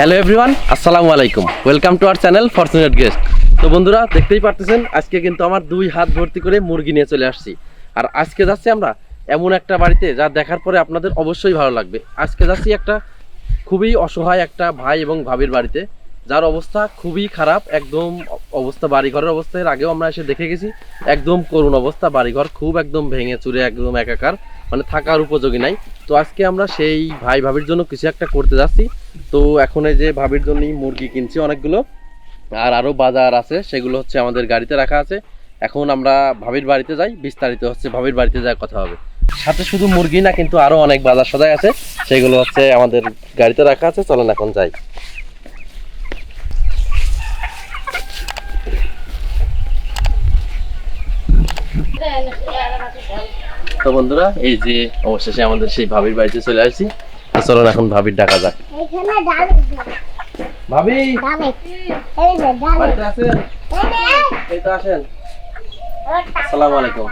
Hello everyone, আসসালামু আলাইকুম। Welcome to our channel fortunate guest. তো বন্ধুরা, দেখতেই পারতেছেন, আজকে কিন্তু আমার দুই হাত ভর্তি করে মুরগি নিয়ে চলে আসছি। আর আজকে যাচ্ছি আমরা এমন একটা বাড়িতে, যা দেখার পরে আপনাদের অবশ্যই ভালো লাগবে। আজকে যাচ্ছি একটা খুবই অসহায় একটা ভাই এবং ভাবির বাড়িতে, যার অবস্থা খুবই খারাপ, একদম অবস্থা, বাড়িঘরের অবস্থা, এর আগেও আমরা এসে দেখে গেছি, একদম করুণ অবস্থা, বাড়িঘর খুব একদম ভেঙে চুরে, একদম একাকার মানে থাকার উপযোগী নাই। তো আজকে আমরা সেই ভাই ভাবির জন্য কিছু একটা করতে যাচ্ছি তো এখন এই যে ভাবির জন্যই মুরগি কিনছি অনেকগুলো আর আরও বাজার আছে সেগুলো হচ্ছে আমাদের গাড়িতে রাখা আছে এখন আমরা ভাবির বাড়িতে যাই বিস্তারিত হচ্ছে ভাবির বাড়িতে যাওয়ার কথা হবে সাথে শুধু মুরগি না কিন্তু আরও অনেক বাজার সদাই আছে সেগুলো হচ্ছে আমাদের গাড়িতে রাখা আছে চলেন এখন যাই তো বন্ধুরা এই যে অবশেষে আমাদের সেই ভাবির বাড়িতে চলে আসছি। তো চলুন এখন ভাবির ডাকা যাক। ভাবি! এই যে ডাল বাড়িতে আছেন? এই তো আসেন আসসালামু আলাইকুম।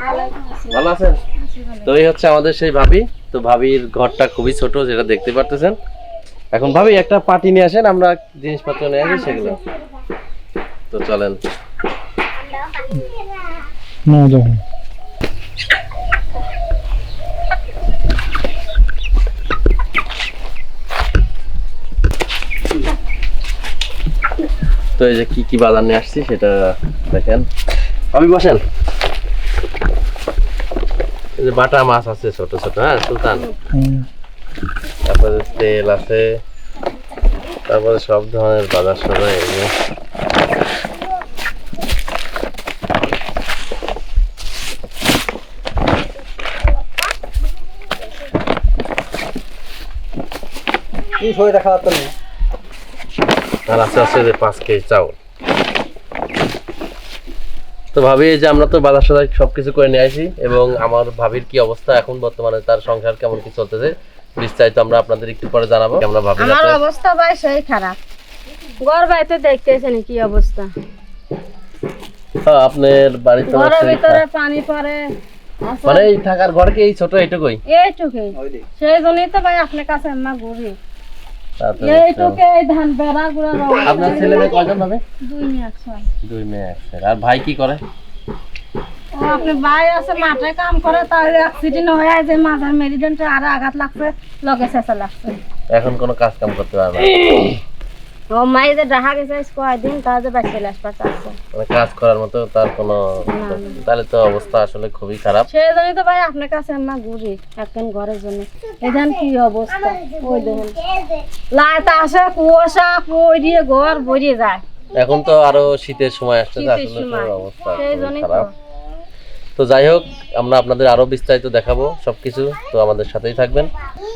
ভালো আছেন? তো এই হচ্ছে আমাদের সেই ভাবি। তো ভাবির ঘরটা খুবই ছোট যেটা দেখতে পারতেছেন। এখন ভাবি একটা পাটি নিয়ে আসেন আমরা জিনিসপত্র নিয়ে আসি সেগুলো। তো চলেন। তো এই যে কি কি বাজার নিয়ে আসছি সেটা দেখেন। ভাবি বসেন। এই যে বাটা মাছ আছে ছোট ছোট হ্যাঁ সুলতান? তারপরে তেল আছে। তারপরে সব ধরনের বাজার সদাই এগুলো আর আছে আছে যে পাঁচ কেজি চাউল। তো ভাবি যে আমরা তো বাজার সদাই সবকিছু করে নিয়ে আসি এবং আমার ভাবির কি অবস্থা এখন বর্তমানে তার সংসার কেমন কি চলতেছে বিস্তারিত আমরা আপনাদের একটু পরে জানাব। আমরা ভাবি আমার অবস্থা ভাই সেই খারাপ। ঘর বাড়িতে দেখতেছেন কি অবস্থা। হ্যাঁ, আপনার বাড়িতে ঘরের ভিতরে পানি পড়ে মানে এই থাকার ঘর কি এই ছোট এইটুকুই? এইটুকুই। সেই জন্যই তো ভাই আপনার কাছে আমরা ঘুরি। আপনার ছেলে মেয়ে কয়জন হবে? দুই। মেয়ে আর ভাই কি করে? ও আপনি ভাই আছে মাঠে কাম করে তাহলে অ্যাক্সিডেন্ট হয়ে যে মাথার মেরুদণ্ডে আরও আঘাত লাগছে লগে শেষে লাগছে। এখন কোনো কাজ কাম করতে পারে না। ও মাই যে গেছে কয়দিন যে বাচ্চা হাসপাতাল আছে মানে কাজ করার মতো তার কোনো। তাহলে তো অবস্থা আসলে খুবই খারাপ। সেই জন্যই তো ভাই আপনার কাছে আমরা ঘুরি এখন ঘরের জন্য। এখান কি অবস্থা ওই দেখেন। লাইট আসে কুয়াশা পড়িয়ে ঘর ভরিয়ে যায়। এখন তো আরও শীতের সময় আসছে আসলে অবস্থা খারাপ। তো যাই হোক আমরা আপনাদের আরও বিস্তারিত দেখাবো সবকিছু। তো আমাদের সাথেই থাকবেন।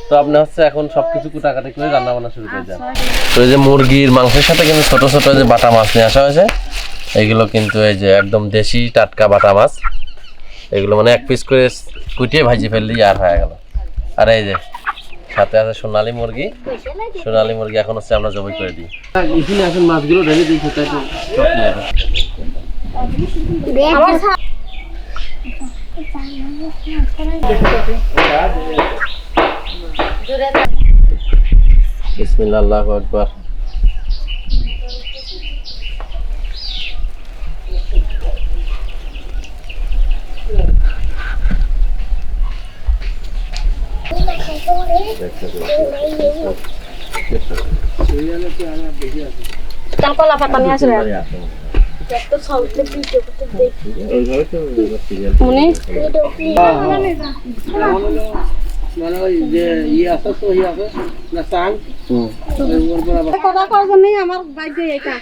তো আপনি হচ্ছে এখন সবকিছু কুটাকাটি করে রান্না বান্না শুরু করে যান তো এই যে মুরগির মাংসের সাথে কিন্তু ছোট ছোট যে বাটা মাছ নিয়ে আসা হয়েছে এগুলো কিন্তু এই যে একদম দেশি টাটকা বাটা মাছ। এগুলো মানে এক পিস করে কুটিয়ে ভাজি ফেললেই আর হয়ে গেল। আর এই যে সাথে আছে সোনালী মুরগি। সোনালী মুরগি এখন হচ্ছে আমরা জবাই করে দিই। এখানে এখন মাছগুলো ঢেলে দিই সেটা বিসমিল্লাহ আকবার। কাল পাতা নিয়ে উনি কথা করার জন্যই আমার দিয়ে এটা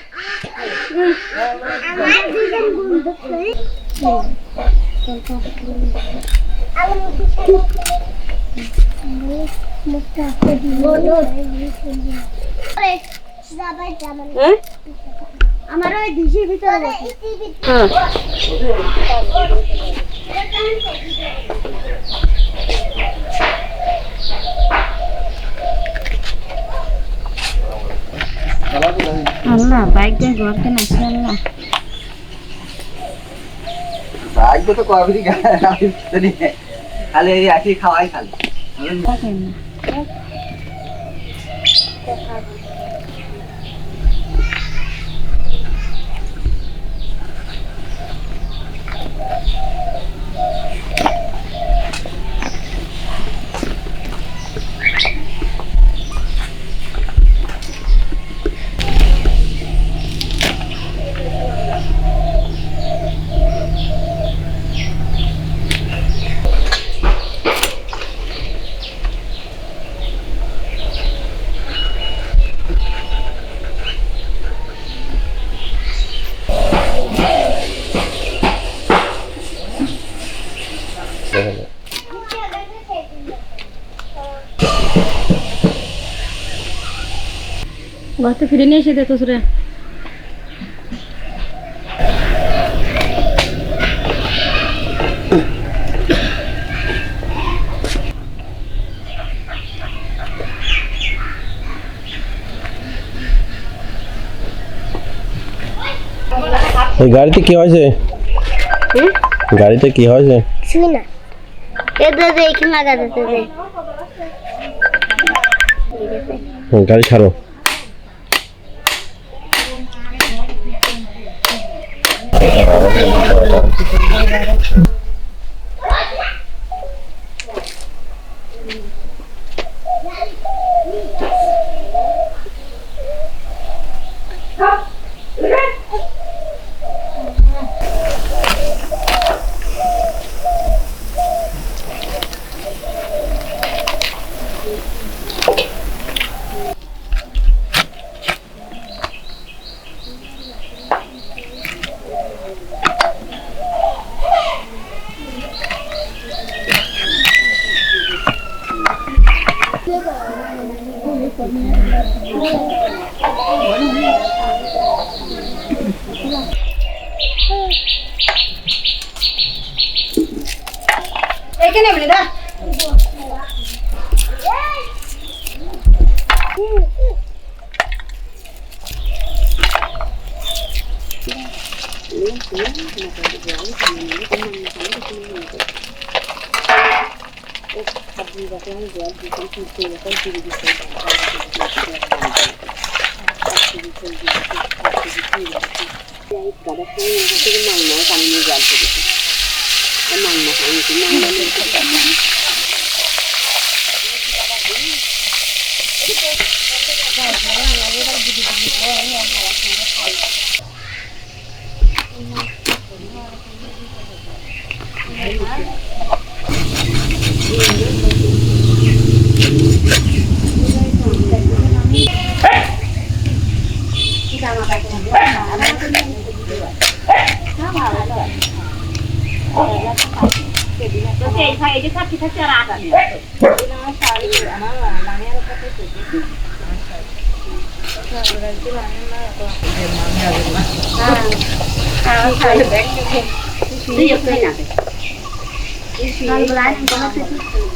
আমার ওই ডিসির ভিতরে হ্যাঁ। আল্লাহ বাইক দিয়ে ঘর কেন আসলে আল্লাহ। আজকে তো কবির খালি আসি খাওয়াই খালি। ঘরতে ফিরে নিয়ে এসে দে তো সুরে এই গাড়িতে কি হয়েছে? গাড়িতে কি হয়েছে? শুই না। এদে দে ちょっと。এখানে 公务员不是部队，分析的就是党章的这个就是这样的一个，他实际政治是，他实际政治是，这样一把他封了，他这个满门反正没管住，他满门反正满门没管住。Thank you. লাগা দে দে হুম, গাড়ি ছাড়ো এখানে বলে দা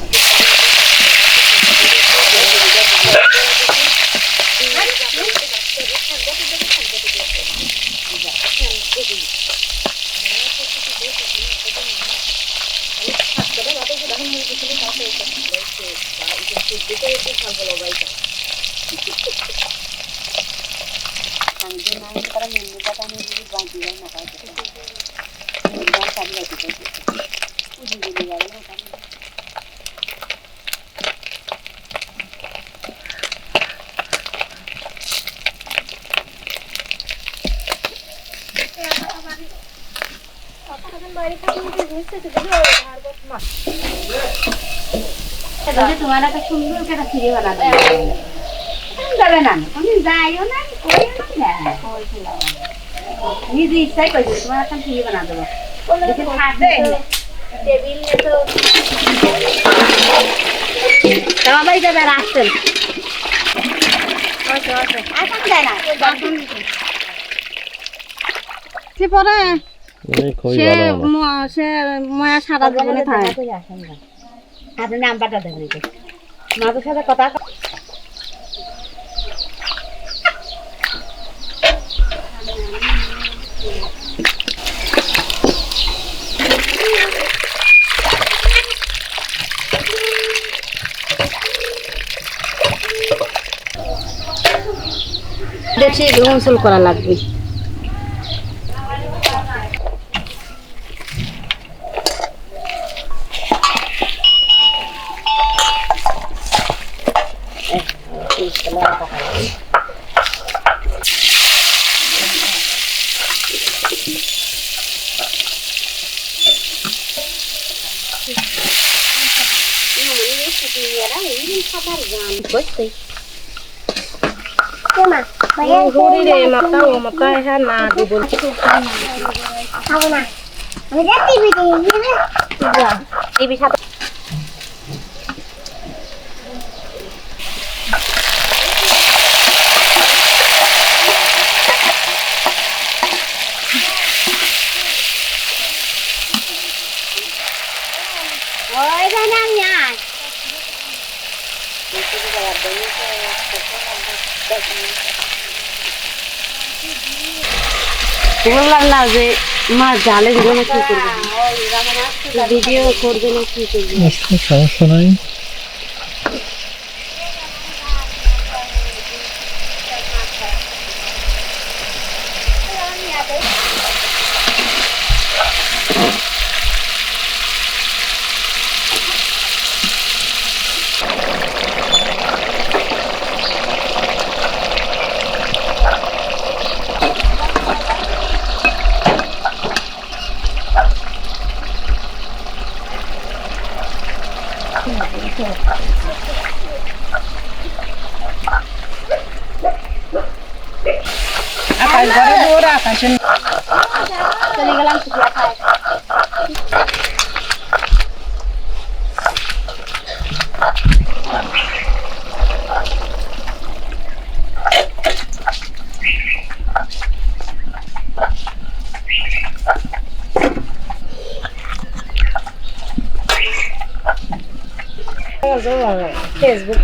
তোমার একটা সুন্দর একটা ফিরে বানাতে যাবে না তুমি যাইও না করিও না নিজে ইচ্ছাই করছি তোমার একটা ফিরে বানা দেবো যাবে। সে পরে সে ভালো ভালো ম- সে মায়া সারা জীবনে থাকে। আপনি নাম্বারটা দেবেন মাদের সাথে কথা দেখছি গোসল করা লাগবে। ಮಕ್ಕ ಮಕ್ಕ ನಾದು ಬೋಲ್ತು ಅವನ আমাদের বললাম না যে মা জালে দিব না কি করবে? ভিডিও করবে না কি করবে? সমস্যা নাই। চলে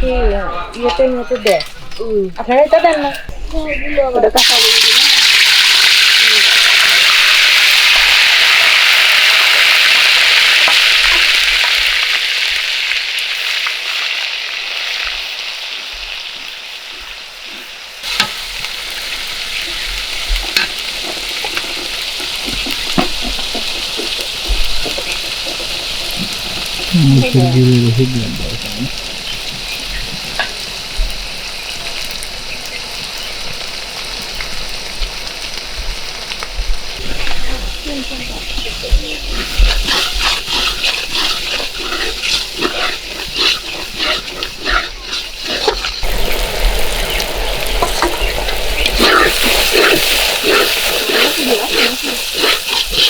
ফেসবুকে ইয়েতে মতো দেয় আপনারা এটা দেন না ওটা কাঁচা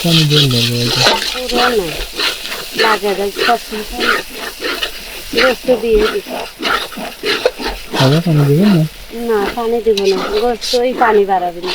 পানি জল লাগবে এটা গোস্ত দিয়ে দিতে পানি দেবেন না না পানি দিব না গোস্তই পানি বাড়াবে না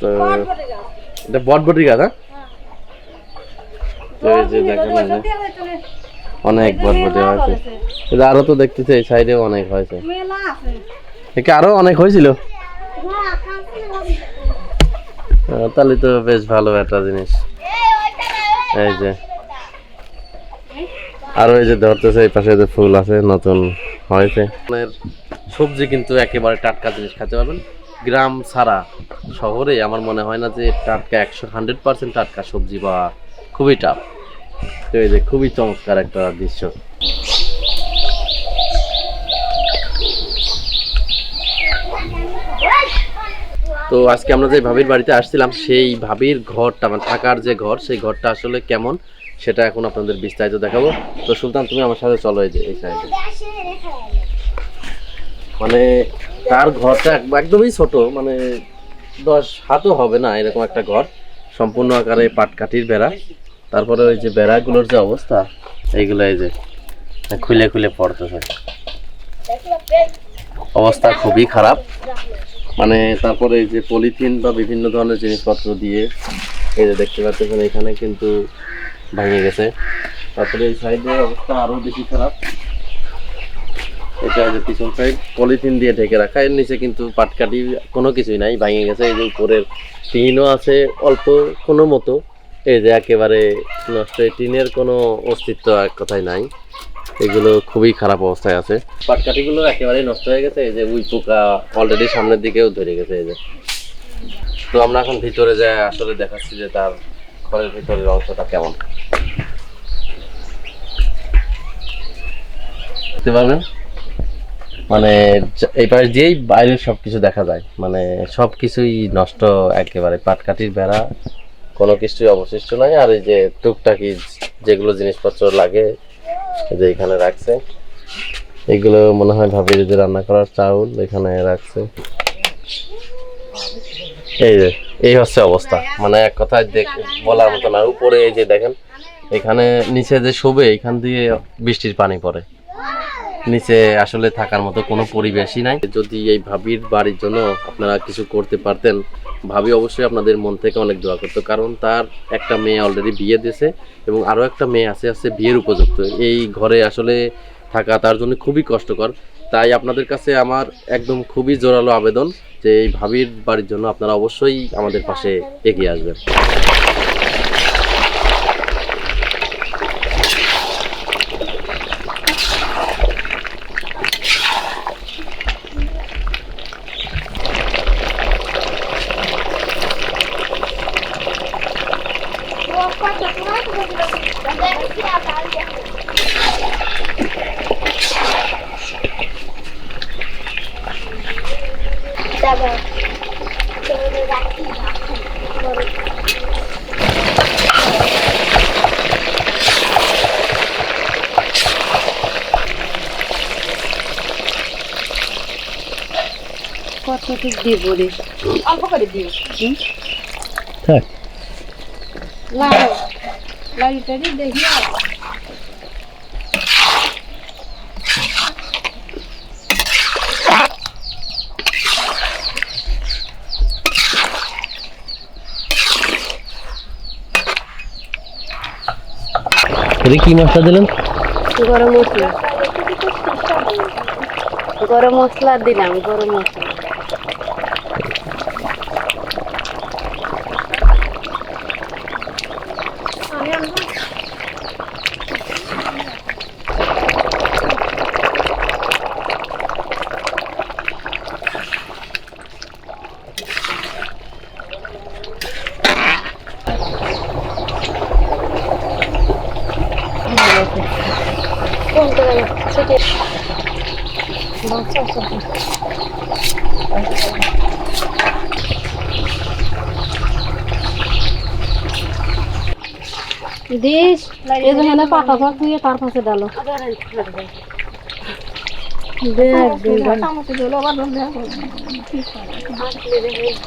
তো এটা বটবটি গাছ হ্যাঁ? তো এই যে। দেখেন অনেক বটবটি হয়েছে আরও তো দেখতেছি এই সাইডেও অনেক হয়েছে। একে আরও অনেক হয়েছিল? তাহলে তো বেশ ভালো একটা জিনিস। এই যে। আরও এই যে ধরতেছে এই পাশে যে ফুল আছে নতুন হয়েছে। সবজি কিন্তু একেবারে টাটকা জিনিস খেতে পারবেন? গ্রাম ছাড়া শহরে আমার মনে হয় না যে টাটকা একশো হান্ড্রেড পার্সেন্ট টাটকা সবজি বা খুবই টাফ তো এই যে খুবই চমৎকার একটা দৃশ্য। তো আজকে আমরা যে ভাবির বাড়িতে আসছিলাম, সেই ভাবির ঘরটা মানে থাকার যে ঘর, সেই ঘরটা আসলে কেমন সেটা এখন আপনাদের বিস্তারিত দেখাবো। তো সুলতান, তুমি আমার সাথে চলো এই যে, এই সাইডে মানে তার ঘরটা একদমই ছোট মানে দশ হাতও হবে না এরকম একটা ঘর। সম্পূর্ণ আকারে পাটকাঠির বেড়া। তারপরে ওই যে বেড়াগুলোর যে অবস্থা, এইগুলো এই যে, খুলে খুলে পড়তেছে অবস্থা খুবই খারাপ। মানে তারপরে এই যে পলিথিন বা বিভিন্ন ধরনের জিনিসপত্র দিয়ে, এই যে দেখতে পাচ্ছেন এখানে কিন্তু ভেঙে গেছে। তারপরে এই সাইডের অবস্থা আরও বেশি খারাপ। এটা যে পিছন সাইড, পলিথিন দিয়ে ঢেকে রাখা। এর নিচে কিন্তু পাটকাঠি কোনো কিছুই নাই, ভেঙে গেছে। এই যে উপরের টিনও আছে, অল্প কোনো মতো। এই যে একেবারে নষ্ট টিনের কোনো অস্তিত্ব এক কথায় নাই। এগুলো খুবই খারাপ অবস্থায় আছে। পাটকাঠিগুলো একেবারেই নষ্ট হয়ে গেছে, এই যে উই পোকা অলরেডি সামনের দিকেও ধরে গেছে, এই যে। তো আমরা এখন ভিতরে যাই আসলে দেখাচ্ছি যে তার ঘরের ভিতরের অংশটা কেমন। দেখতে পারবেন? মানে এই পাশ দিয়েই বাইরের সবকিছু দেখা যায়। মানে সবকিছুই নষ্ট একেবারে। পাটকাঠির বেড়া, কোনো কিছুই অবশিষ্ট নাই। আর এই যে টুকটাকি যেগুলো জিনিসপত্র লাগে যে এখানে রাখছে, এগুলো মনে হয় ভাবির যে রান্না করার চাউল এখানে রাখছে। এই যে, এই হচ্ছে অবস্থা। মানে এক কথায় দেখ বলার মতো না। উপরে এই যে দেখেন, এখানে নিচে যে শোবে, এখান দিয়ে বৃষ্টির পানি পড়ে। নিচে আসলে থাকার মতো কোনো পরিবেশই নাই। যদি এই ভাবির বাড়ির জন্য আপনারা কিছু করতে পারতেন, ভাবি অবশ্যই আপনাদের মন থেকে অনেক দোয়া করতো, কারণ তার একটা মেয়ে অলরেডি বিয়ে দিয়েছে এবং আরও একটা মেয়ে আছে আছে বিয়ের উপযুক্ত। এই ঘরে আসলে থাকা তার জন্য খুবই কষ্টকর। তাই আপনাদের কাছে আমার একদম খুবই জোরালো আবেদন যে এই ভাবির বাড়ির জন্য আপনারা অবশ্যই আমাদের পাশে এগিয়ে আসবেন। কতটুকু দিব রে অল্প করে দিও থাক লাল লাইটারি দেখি এটা কি মশলা দিলেন গরম মশলা গরম মশলা দিলাম গরম মশলা দিস এই হেনে পাটা দিয়ে তার পাশে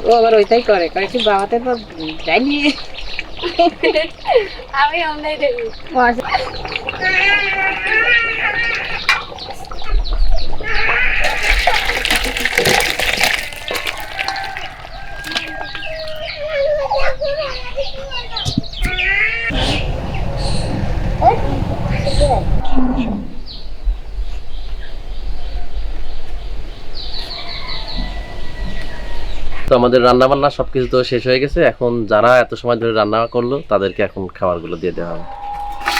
ও আবার ওইটাই করে বাবাতে তো যাইনি আমি আমাদের রান্না বান্না সবকিছু তো শেষ হয়ে গেছে। এখন যারা এত সময় ধরে রান্না করল তাদেরকে এখন খাবারগুলো দিয়ে দেওয়া হবে।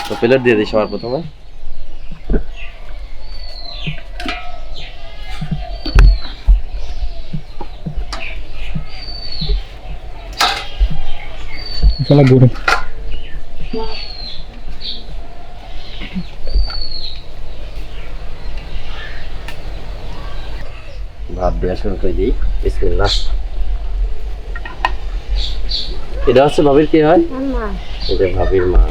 তো প্লেট দিয়ে দিই সবার প্রথমে। ভাত দেওয়া শুরু করে দিই? বিসমিল্লাহ এটা হচ্ছে ভাবির কি হয় এটা ভাবির মা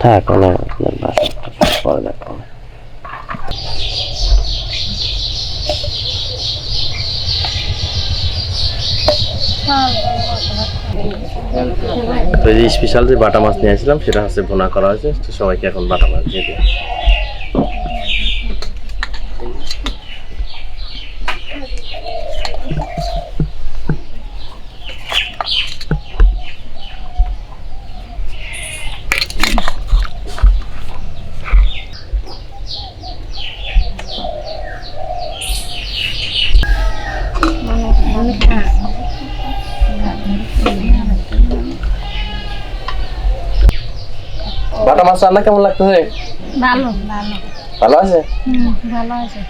থাক না আপনার বাসা পরে দেখো তো এই স্পেশাল যে বাটা মাছ নিয়ে আসছিলাম সেটা হচ্ছে ভোনা করা হয়েছে। তো সবাইকে এখন বাটা মাছ দিয়ে দিই মাছ রান্না কেমন লাগতেছে? ভালো ভালো। ভালো আছে? ভালো আছে।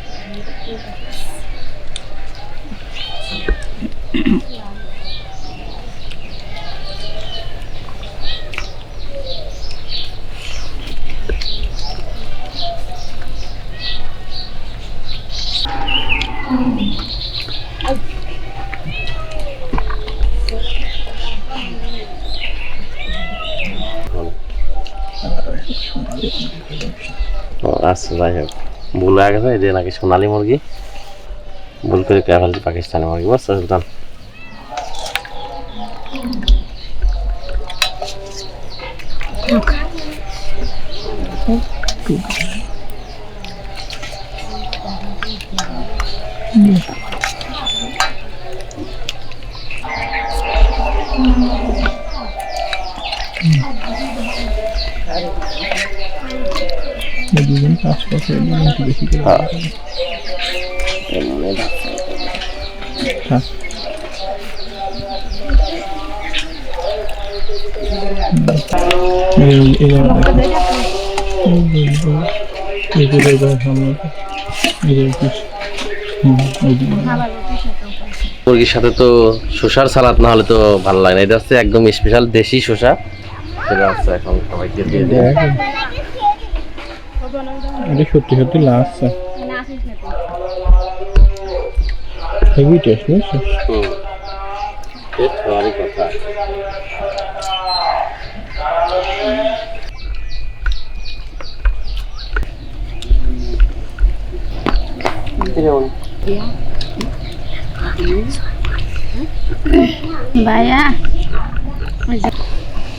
আচ্ছা যাই হোক ভুল হয়ে গেছে এদের নাকি সোনালি মুরগি। ভুল করে পাকিস্তানি মুরগি। বুঝছ, সুলতান? মুরগির সাথে তো শসার সালাদ না হলে তো ভালো লাগে না এটা হচ্ছে একদম স্পেশাল দেশি শসা সেটা হচ্ছে এখন সবাইকে দিয়ে দিয়ে। এটা সত্যি সত্যি লাগছে হেভি টেস্ট বুঝছিস হুম টেস্ট হওয়ারই কথা ভাইয়া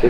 তো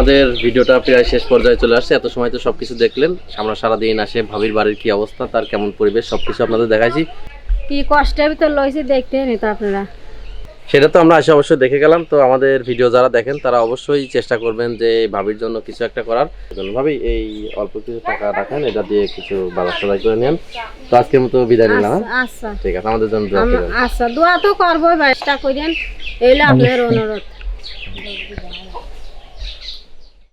আমাদের ভিডিওটা প্রায় শেষ পর্যায়ে চলে আসছে। এত সময় তো সবকিছু দেখলেন। আমরা সারাদিন আসে ভাবির বাড়ির কি অবস্থা তার কেমন পরিবেশ সবকিছু আপনাদের দেখাইছি। কি কষ্টের ভিতর লইছি দেখতে তো আপনারা। সেটা তো আমরা আসে অবশ্যই দেখে গেলাম। তো আমাদের ভিডিও যারা দেখেন তারা অবশ্যই চেষ্টা করবেন যে ভাবির জন্য কিছু একটা করার। জন্য ভাবি এই অল্প কিছু টাকা রাখেন এটা দিয়ে কিছু বাজার সদাই করে নেন। তো আজকের মতো বিদায় নিলাম হ্যাঁ? আচ্ছা। ঠিক আছে আমাদের জন্য দোয়া আম- করবেন আচ্ছা দোয়া তো করবোই চেষ্টা করেন এইলে আপনার অনুরোধ।